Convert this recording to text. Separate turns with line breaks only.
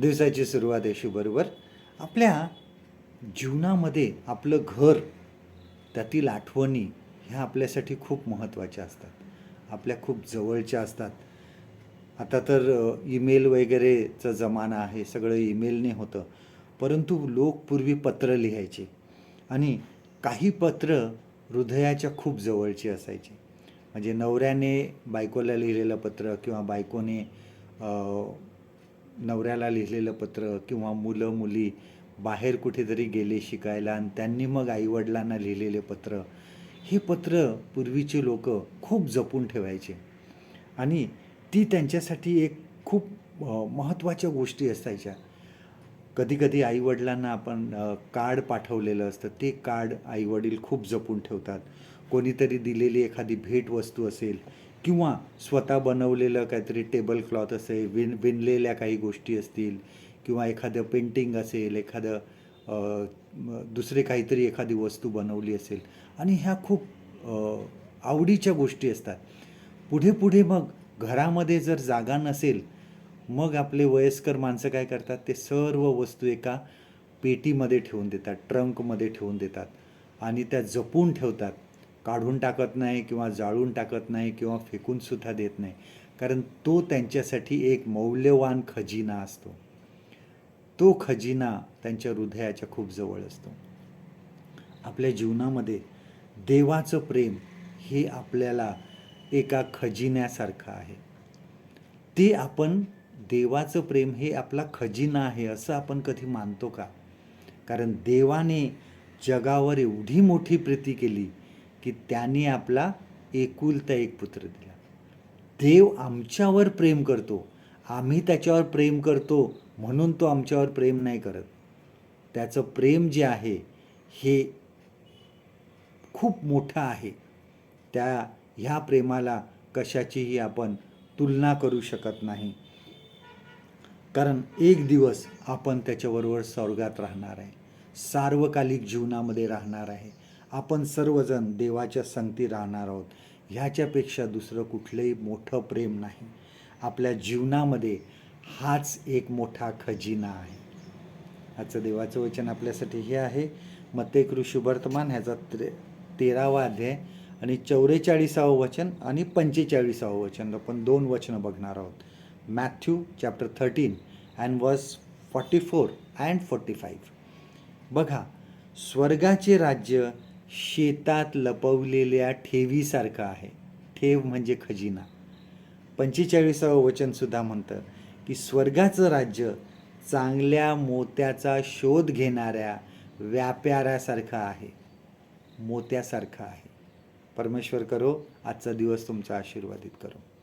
दिवसाची सुरुवात येशूबरोबर आपल्या जीवनामध्ये आपलं घर त्यातील आठवणी ह्या आपल्यासाठी खूप महत्त्वाच्या असतात. आपल्या खूप जवळच्या असतात. आता तर ईमेल वगैरेचा जमाना आहे सगळं ईमेलने होतं. परंतु लोक पूर्वी पत्र लिहायचे आणि काही पत्र हृदयाच्या खूप जवळची असायची. म्हणजे नवऱ्याने बायकोला लिहिलेलं पत्र किंवा बायकोने नवऱ्याला लिहिलेलं पत्र किंवा मुलं मुली बाहेर कुठेतरी गेले शिकायला आणि त्यांनी मग आईवडिलांना लिहिलेले पत्र हे पत्र पूर्वीचे लोक खूप जपून ठेवायचे. आणि ती त्यांच्यासाठी एक खूप महत्त्वाच्या गोष्टी असायच्या. कधीकधी आईवडिलांना आपण कार्ड पाठवलेलं असतं. ते कार्ड आईवडील खूप जपून ठेवतात. कोणीतरी दिलेली एखादी भेटवस्तू असेल किंवा स्वतः बनवलेलं काहीतरी टेबल क्लॉथ असेल विण विणलेल्या काही गोष्टी असतील किंवा एखादं पेंटिंग असेल एखादं दुसरे काहीतरी एखादी वस्तू बनवली असेल. आणि ह्या खूप आवडीच्या गोष्टी असतात. पुढे पुढे मग घरामध्ये जर जागा नसेल मग आपले वयस्कर माणसं काय करतात? ते सर्व वस्तू एका पेटीमध्ये ठेवून देतात ट्रंकमध्ये ठेवून देतात आणि त्या जपून ठेवतात. काढून टाकत नाही किंवा जाळून टाकत नाही किंवा फेकूनसुद्धा देत नाही. कारण तो त्यांच्यासाठी एक मौल्यवान खजिना असतो. तो खजिना त्यांच्या हृदयाच्या खूप जवळ असतो. आपल्या जीवनामध्ये देवाचं प्रेम हे आपल्याला एका खजिन्यासारखं आहे. ते आपण देवाचं प्रेम हे आपला खजिना आहे असं आपण कधी मानतो का? कारण देवाने जगावर एवढी मोठी प्रीती केली की त्याने आपला एकुलता एक पुत्र दिला. देव आमच्यावर प्रेम करतो. आम्ही त्याच्यावर प्रेम करतो म्हणून तो आमच्यावर प्रेम नाही करत. त्याचं प्रेम जे आहे हे खूप मोठं आहे. त्या ह्या प्रेमाला कशाचीही आपण तुलना करू शकत नाही. कारण एक दिवस आपण त्याच्याबरोबर स्वर्गात राहणार आहे. सार्वकालिक जीवनामध्ये राहणार आहे. आपण सर्वजण देवाच्या संगती राहणार आहोत. ह्याच्यापेक्षा दुसरं कुठलंही मोठं प्रेम नाही. आपल्या जीवनामध्ये हाच एक मोठा खजिना आहे. आजचं देवाचं वचन आपल्यासाठी हे आहे. मते ऋषी वर्तमान ह्याचा त्रे तेरावा अध्याय आणि चौवेचाळीसावं वचन आणि पंचेचाळीसावं वचन. आपण दोन वचनं बघणार आहोत. Matthew chapter thirteen and verse forty four and forty five. बघा स्वर्गाचे राज्य शेतात लपवलेल्या ठेवीसारखं आहे. ठेव म्हणजे खजिना. पंचेचाळीसावं वचनसुद्धा म्हणतं की स्वर्गाचं राज्य चांगल्या मोत्याचा शोध घेणाऱ्या व्यापाऱ्यासारखं आहे. मोत्यासारखं आहे. परमेश्वर करो आजचा दिवस तुमचा आशीर्वादित करो.